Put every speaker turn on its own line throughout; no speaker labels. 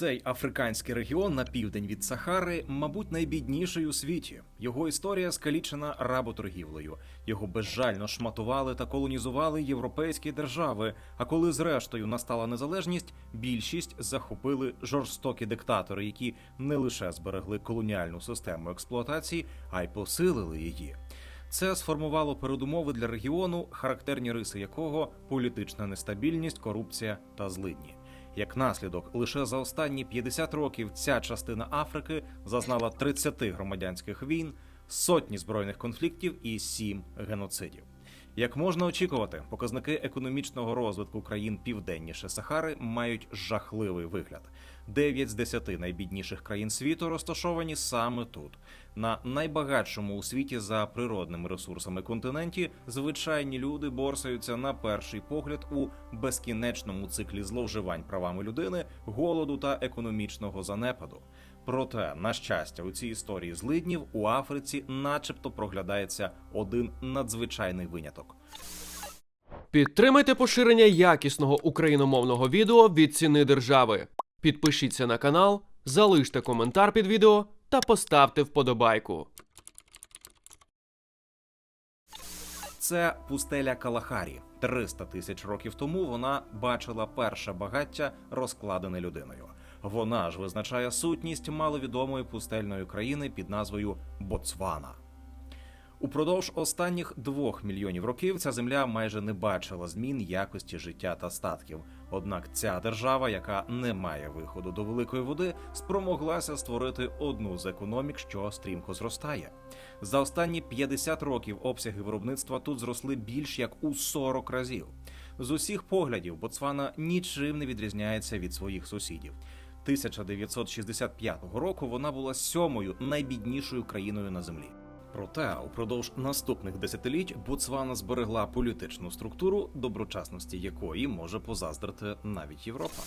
Цей африканський регіон на південь від Сахари, мабуть, найбідніший у світі. Його історія скалічена работоргівлею. Його безжально шматували та колонізували європейські держави. А коли зрештою настала незалежність, більшість захопили жорстокі диктатори, які не лише зберегли колоніальну систему експлуатації, а й посилили її. Це сформувало передумови для регіону, характерні риси якого політична нестабільність, корупція та злидні. Як наслідок, лише за останні 50 років ця частина Африки зазнала 30 громадянських війн, сотні збройних конфліктів і сім геноцидів. Як можна очікувати, показники економічного розвитку країн південніше Сахари мають жахливий вигляд. Дев'ять з десяти найбідніших країн світу розташовані саме тут. На найбагатшому у світі за природними ресурсами континенті звичайні люди борсаються на перший погляд у безкінечному циклі зловживань правами людини, голоду та економічного занепаду. Проте, на щастя, у цій історії злиднів у Африці, начебто, проглядається один надзвичайний виняток.
Підтримайте поширення якісного україномовного відео від ціни держави. Підпишіться на канал, залиште коментар під відео та поставте вподобайку.
Це пустеля Калахарі. 300 тисяч років тому вона бачила перше багаття, розкладене людиною. Вона ж визначає сутність маловідомої пустельної країни під назвою Боцвана. Упродовж останніх двох мільйонів років ця земля майже не бачила змін якості життя та статків. Однак ця держава, яка не має виходу до великої води, спромоглася створити одну з економік, що стрімко зростає. За останні 50 років обсяги виробництва тут зросли більш як у 40 разів. З усіх поглядів Боцвана нічим не відрізняється від своїх сусідів. 1965 року вона була сьомою найбіднішою країною на землі. Проте упродовж наступних десятиліть Боцвана зберегла політичну структуру, доброчасності якої може позаздрити навіть Європа.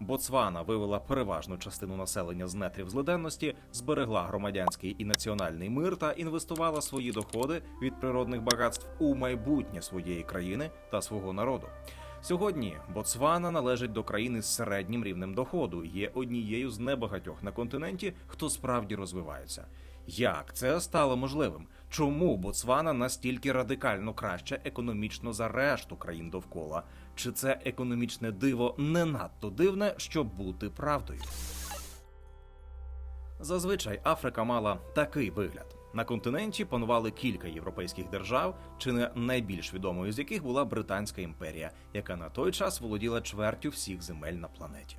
Боцвана вивела переважну частину населення з нетрів злиденності, зберегла громадянський і національний мир та інвестувала свої доходи від природних багатств у майбутнє своєї країни та свого народу. Сьогодні Боцвана належить до країни з середнім рівнем доходу, є однією з небагатьох на континенті, хто справді розвивається. Як це стало можливим? Чому Боцвана настільки радикально краща економічно за решту країн довкола? Чи це економічне диво не надто дивне, щоб бути правдою? Зазвичай Африка мала такий вигляд. На континенті панували кілька європейських держав, чи не найбільш відомою з яких була Британська імперія, яка на той час володіла чвертю всіх земель на планеті.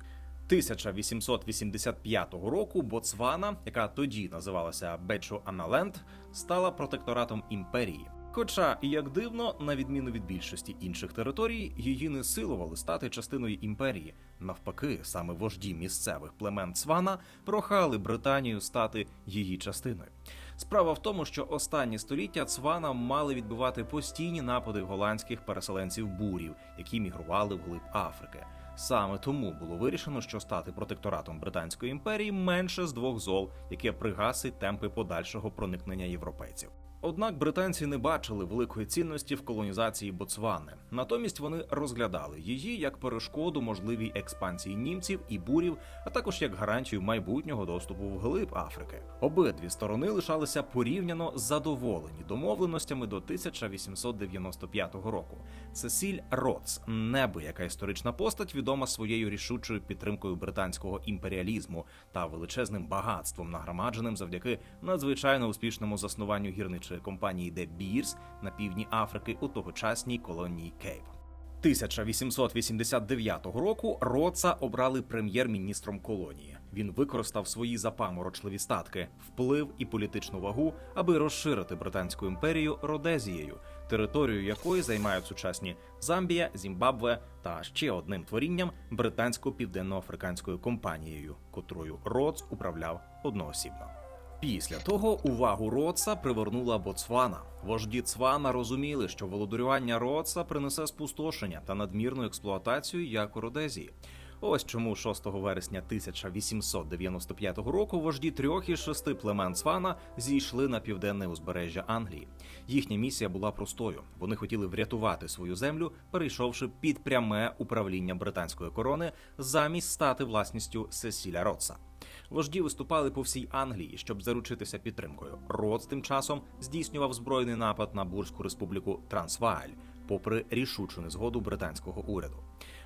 1885 року Боцвана, яка тоді називалася Бечо Аналенд, стала протекторатом імперії. Хоча, як дивно, на відміну від більшості інших територій, її не силували стати частиною імперії. Навпаки, саме вожді місцевих племен Цвана прохали Британію стати її частиною. Справа в тому, що останні століття Цвана мали відбивати постійні напади голландських переселенців бурів, які мігрували вглиб Африки. Саме тому було вирішено, що стати протекторатом Британської імперії менше з двох зол, яке пригасить темпи подальшого проникнення європейців. Однак британці не бачили великої цінності в колонізації Боцвани. Натомість вони розглядали її як перешкоду можливій експансії німців і бурів, а також як гарантію майбутнього доступу в глиб Африки. Обидві сторони лишалися порівняно задоволені домовленостями до 1895 року. Цесіль Роц, неби, історична постать, відома своєю рішучою підтримкою британського імперіалізму та величезним багатством, нагромадженим завдяки надзвичайно успішному заснуванню гірничої компанії Де Бірс на півдні Африки у тогочасній колонії Кейп. 1889 року Роца обрали прем'єр-міністром колонії. Він використав свої запаморочливі статки, вплив і політичну вагу, аби розширити британську імперію Родезією, територію якої займають сучасні Замбія, Зімбабве та ще одним творінням британсько-південноафриканською компанією, котрою Роц управляв одноосібно. Після того увагу Роца привернула Боцвана. Вожді Цвана розуміли, що володарювання Роца принесе спустошення та надмірну експлуатацію як у Родезії. Ось чому 6 вересня 1895 року вожді трьох із шести племен Цвана зійшли на південне узбережжя Англії. Їхня місія була простою: вони хотіли врятувати свою землю, перейшовши під пряме управління британської корони замість стати власністю Сесіля Ротса. Вожді виступали по всій Англії, щоб заручитися підтримкою. Роц тим часом здійснював збройний напад на Бурську республіку Трансвааль, попри рішучу незгоду британського уряду.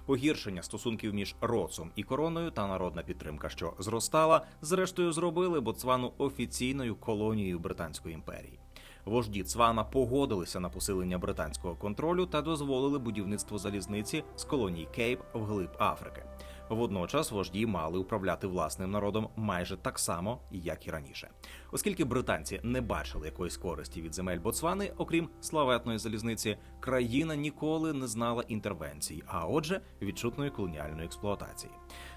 Погіршення стосунків між Роцом і короною та народна підтримка, що зростала, зрештою зробили Боцвану офіційною колонією Британської імперії. Вожді Цвана погодилися на посилення британського контролю та дозволили будівництво залізниці з колонії Кейп вглиб Африки. Водночас вожді мали управляти власним народом майже так само, як і раніше, оскільки британці не бачили якоїсь користі від земель Боцвани, окрім славетної залізниці, країна ніколи не знала інтервенцій, а отже, відчутної колоніальної експлуатації.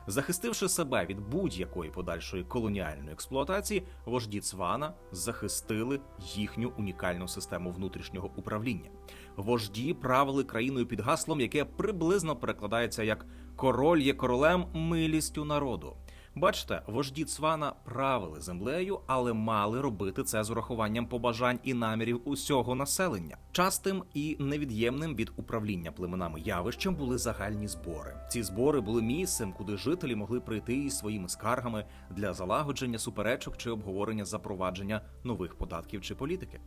Захистивши себе від будь-якої подальшої колоніальної експлуатації, вожді Цвана захистили їхню унікальну систему внутрішнього управління. Вожді правили країною під гаслом, яке приблизно перекладається як король є королем милістю народу. Бачите, вожді Цвана правили землею, але мали робити це з урахуванням побажань і намірів усього населення. Частим і невід'ємним від управління племенами явищем були загальні збори. Ці збори були місцем, куди жителі могли прийти із своїми скаргами для залагодження суперечок чи обговорення запровадження нових податків чи політики.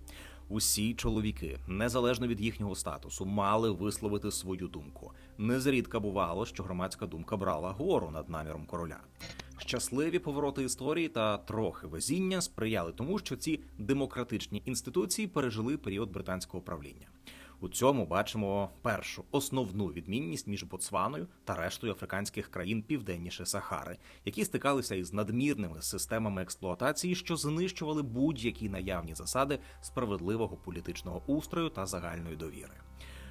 Усі чоловіки, незалежно від їхнього статусу, мали висловити свою думку. Незрідка бувало, що громадська думка брала гору над наміром короля. Щасливі повороти історії та трохи везіння сприяли тому, що ці демократичні інституції пережили період британського правління. У цьому бачимо першу основну відмінність між Ботсваною та рештою африканських країн південніше Сахари, які стикалися із надмірними системами експлуатації, що знищували будь-які наявні засади справедливого політичного устрою та загальної довіри.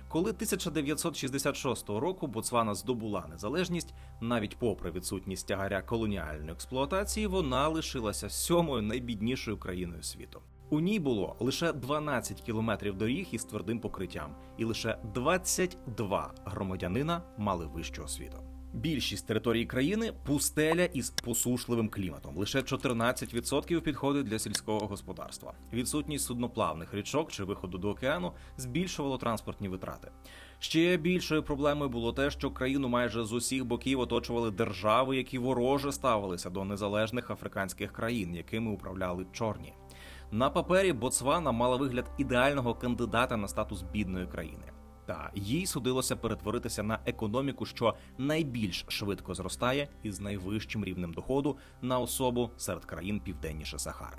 Коли 1966 року Ботсвана здобула незалежність, навіть попри відсутність тягаря колоніальної експлуатації, вона лишилася сьомою найбіднішою країною світу. У ній було лише 12 кілометрів доріг із твердим покриттям, і лише 22 громадянина мали вищу освіту. Більшість території країни пустеля із посушливим кліматом. Лише 14% підходить для сільського господарства. Відсутність судноплавних річок чи виходу до океану збільшувало транспортні витрати. Ще більшою проблемою було те, що країну майже з усіх боків оточували держави, які вороже ставилися до незалежних африканських країн, якими управляли чорні. На папері Боцвана мала вигляд ідеального кандидата на статус бідної країни. Та їй судилося перетворитися на економіку, що найбільш швидко зростає із найвищим рівнем доходу на особу серед країн південніше Сахари.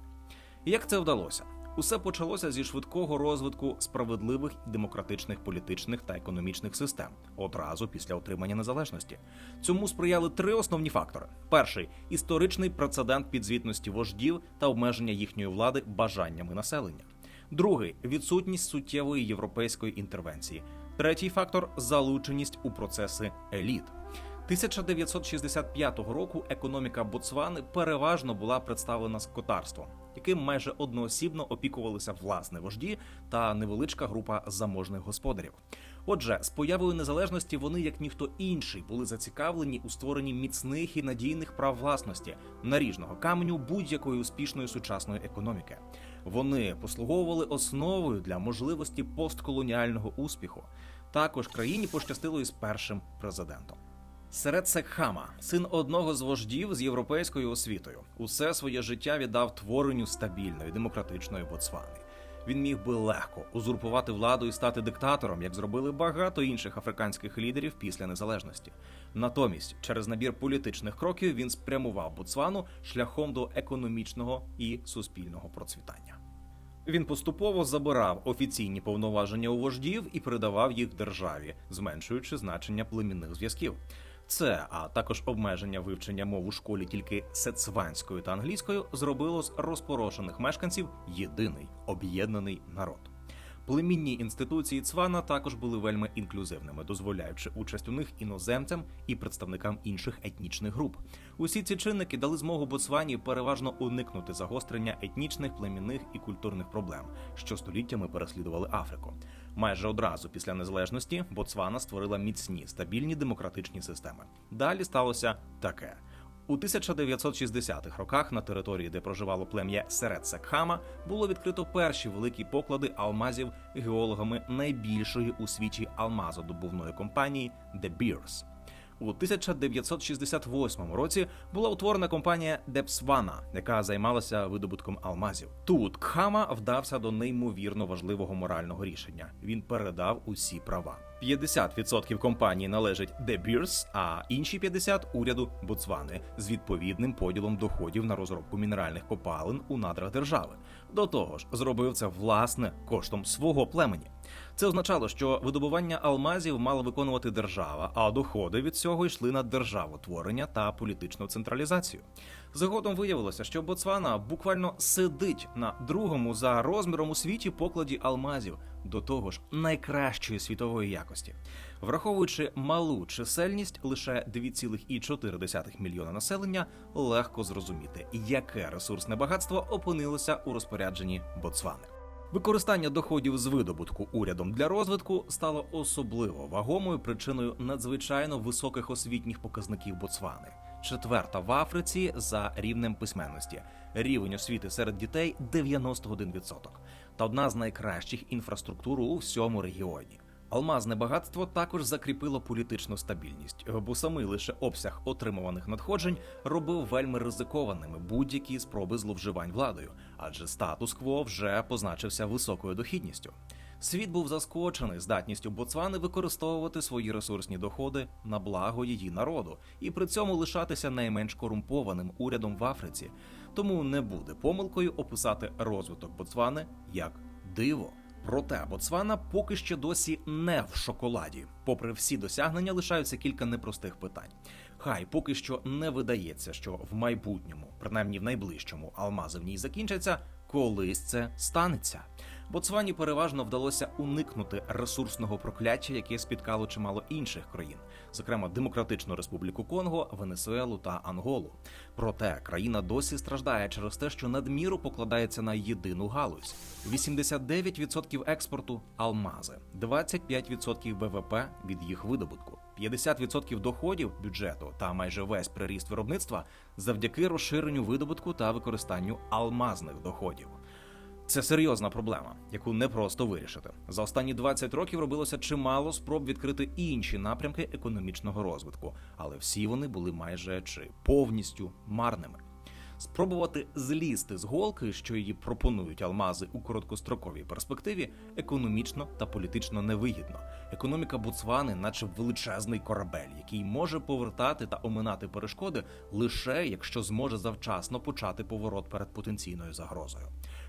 Як це вдалося? Усе почалося зі швидкого розвитку справедливих і демократичних політичних та економічних систем одразу після отримання незалежності. Цьому сприяли три основні фактори: перший історичний прецедент підзвітності вождів та обмеження їхньої влади бажаннями населення. Другий відсутність суттєвої європейської інтервенції. Третій фактор залученість у процеси еліт. 1965 року економіка Ботсвани переважно була представлена скотарством, яким майже одноосібно опікувалися власне вожді та невеличка група заможних господарів. Отже, з появою незалежності вони, як ніхто інший, були зацікавлені у створенні міцних і надійних прав власності наріжного каменю будь-якої успішної сучасної економіки. Вони послуговували основою для можливості постколоніального успіху. Також країні пощастило із першим президентом. Серед Секхама, син одного з вождів з європейською освітою, усе своє життя віддав творенню стабільної демократичної Ботсвани. Він міг би легко узурпувати владу і стати диктатором, як зробили багато інших африканських лідерів після незалежності. Натомість, через набір політичних кроків він спрямував Ботсвану шляхом до економічного і суспільного процвітання. Він поступово забирав офіційні повноваження у вождів і передавав їх державі, зменшуючи значення племінних зв'язків. Це, а також обмеження вивчення мов у школі тільки сецванською та англійською, зробило з розпорошених мешканців єдиний об'єднаний народ. Племінні інституції Цвана також були вельми інклюзивними, дозволяючи участь у них іноземцям і представникам інших етнічних груп. Усі ці чинники дали змогу Ботсвані переважно уникнути загострення етнічних, племінних і культурних проблем, що століттями переслідували Африку. Майже одразу після незалежності Ботсвана створила міцні стабільні демократичні системи. Далі сталося таке. У 1960-х роках на території, де проживало плем'я Серед Секхама, було відкрито перші великі поклади алмазів геологами найбільшої у світі алмазодобувної компанії De Beers. У 1968 році була утворена компанія Депсвана, яка займалася видобутком алмазів. Тут Кхама вдався до неймовірно важливого морального рішення. Він передав усі права. 50% компанії належить The Beers, а інші 50% – уряду Ботсвани з відповідним поділом доходів на розробку мінеральних копалин у надрах держави. До того ж, зробив це власне коштом свого племені. Це означало, що видобування алмазів мала виконувати держава, а доходи від цього йшли на державотворення та політичну централізацію. Згодом виявилося, що Ботсвана буквально сидить на другому за розміром у світі покладі алмазів, до того ж найкращої світової якості. Враховуючи малу чисельність лише 2,4 мільйона населення, легко зрозуміти, яке ресурсне багатство опинилося у розпорядженні Ботсвани. Використання доходів з видобутку урядом для розвитку стало особливо вагомою причиною надзвичайно високих освітніх показників Ботсвани. Четверта в Африці за рівнем письменності. Рівень освіти серед дітей 91%. Та одна з найкращих інфраструктур у всьому регіоні. Алмазне багатство також закріпило політичну стабільність, бо самий лише обсяг отримуваних надходжень робив вельми ризикованими будь-які спроби зловживань владою, адже статус-кво вже позначився високою дохідністю. Світ був заскочений здатністю Ботсвани використовувати свої ресурсні доходи на благо її народу і при цьому лишатися найменш корумпованим урядом в Африці. Тому не буде помилкою описати розвиток Ботсвани як диво. Проте Ботсвана поки що досі не в шоколаді. Попри всі досягнення, лишаються кілька непростих питань. Хай поки що не видається, що в майбутньому, принаймні в найближчому, алмази в ній закінчаться, колись це станеться. Ботсвані переважно вдалося уникнути ресурсного прокляття, яке спіткало чимало інших країн, зокрема Демократичну Республіку Конго, Венесуелу та Анголу. Проте країна досі страждає через те, що надміру покладається на єдину галузь: 89% експорту алмази, 25% ВВП від їх видобутку. 50% доходів бюджету та майже весь приріст виробництва завдяки розширенню видобутку та використанню алмазних доходів. Це серйозна проблема, яку не просто вирішити. За останні 20 років робилося чимало спроб відкрити інші напрямки економічного розвитку, але всі вони були майже чи повністю марними. Спробувати злізти з голки, що її пропонують алмази у короткостроковій перспективі, економічно та політично невигідно. Економіка Ботсвани, наче величезний корабель, який може повертати та оминати перешкоди лише якщо зможе завчасно почати поворот перед потенційною загрозою.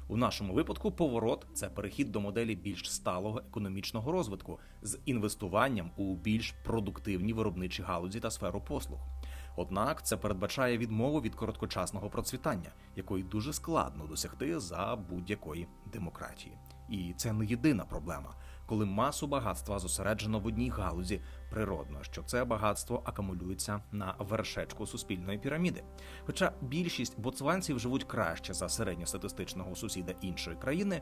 У нашому випадку поворот це перехід до моделі більш сталого економічного розвитку з інвестуванням у більш продуктивні виробничі галузі та сферу послуг. Однак це передбачає відмову від короткочасного процвітання, якої дуже складно досягти за будь-якої демократії. І це не єдина проблема. Коли масу багатства зосереджено в одній галузі, природно, що це багатство акумулюється на вершечку суспільної піраміди. Хоча більшість боцванців живуть краще за середньостатистичного сусіда іншої країни,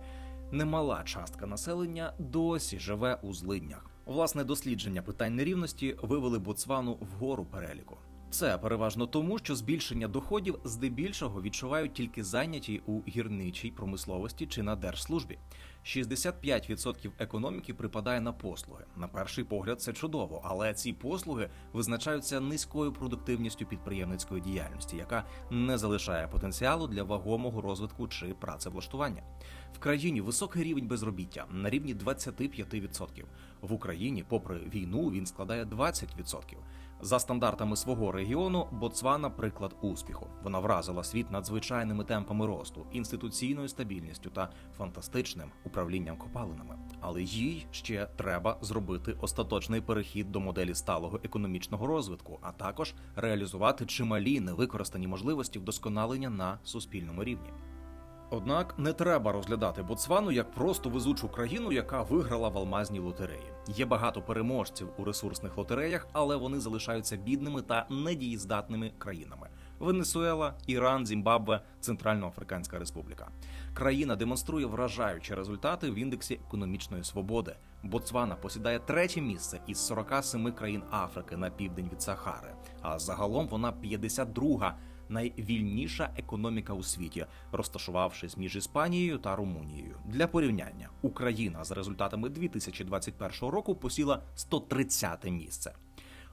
немала частка населення досі живе у злиднях. Власне дослідження питань нерівності вивели Ботсвану вгору переліку. Це переважно тому, що збільшення доходів здебільшого відчувають тільки зайняті у гірничій промисловості чи на держслужбі. 65% економіки припадає на послуги. На перший погляд, це чудово, але ці послуги визначаються низькою продуктивністю підприємницької діяльності, яка не залишає потенціалу для вагомого розвитку чи працевлаштування. Країні високий рівень безробіття на рівні 25%. В Україні, попри війну, він складає 20%. За стандартами свого регіону, Ботсвана приклад успіху. Вона вразила світ надзвичайними темпами росту, інституційною стабільністю та фантастичним управлінням копалинами. Але їй ще треба зробити остаточний перехід до моделі сталого економічного розвитку, а також реалізувати чималі невикористані можливості вдосконалення на суспільному рівні. Однак не треба розглядати Ботсвану як просто везучу країну, яка виграла в алмазній лотереї. Є багато переможців у ресурсних лотереях, але вони залишаються бідними та недієздатними країнами. Венесуела, Іран, Зімбабве, Центральноафриканська Республіка. Країна демонструє вражаючі результати в індексі економічної свободи. Ботсвана посідає третє місце із 47 країн Африки на південь від Сахари. А загалом вона 52-га найвільніша економіка у світі, розташувавшись між Іспанією та Румунією. Для порівняння Україна за результатами 2021 року посіла 130 місце.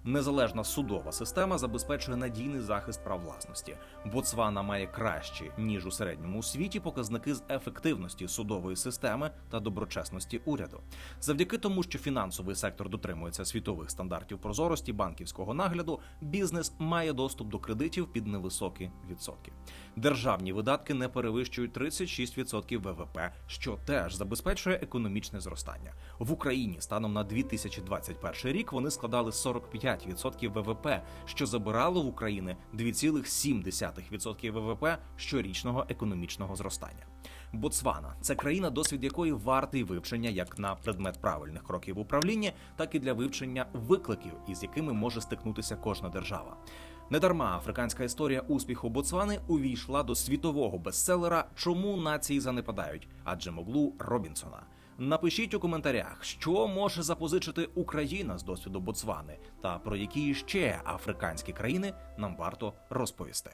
Незалежна судова система забезпечує надійний захист прав власності. Ботсвана має кращі ніж у середньому світі показники з ефективності судової системи та доброчесності уряду. Завдяки тому, що фінансовий сектор дотримується світових стандартів прозорості банківського нагляду, бізнес має доступ до кредитів під невисокі відсотки. Державні видатки не перевищують 36% ВВП, що теж забезпечує економічне зростання. В Україні станом на 2021 рік вони складали 45% ВВП, що забирало в України 2,7% ВВП щорічного економічного зростання. Ботсвана це країна, досвід якої вартий вивчення як на предмет правильних кроків управління, так і для вивчення викликів, із якими може стикнутися кожна держава. Недарма африканська історія успіху Ботсвани увійшла до світового бестселера Чому нації занепадають? адже моглу Робінсона. Напишіть у коментарях, що може запозичити Україна з досвіду Ботсвани, та про які ще африканські країни нам варто розповісти.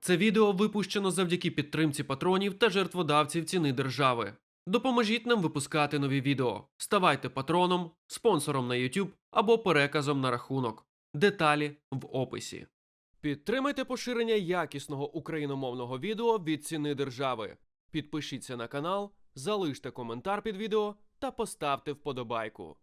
Це відео випущено завдяки підтримці патронів та жертводавців ціни держави. Допоможіть нам випускати нові відео. Ставайте патроном, спонсором на YouTube або переказом на рахунок. Деталі в описі. Підтримайте поширення якісного україномовного відео від ціни держави. Підпишіться на канал, залиште коментар під відео та поставте вподобайку.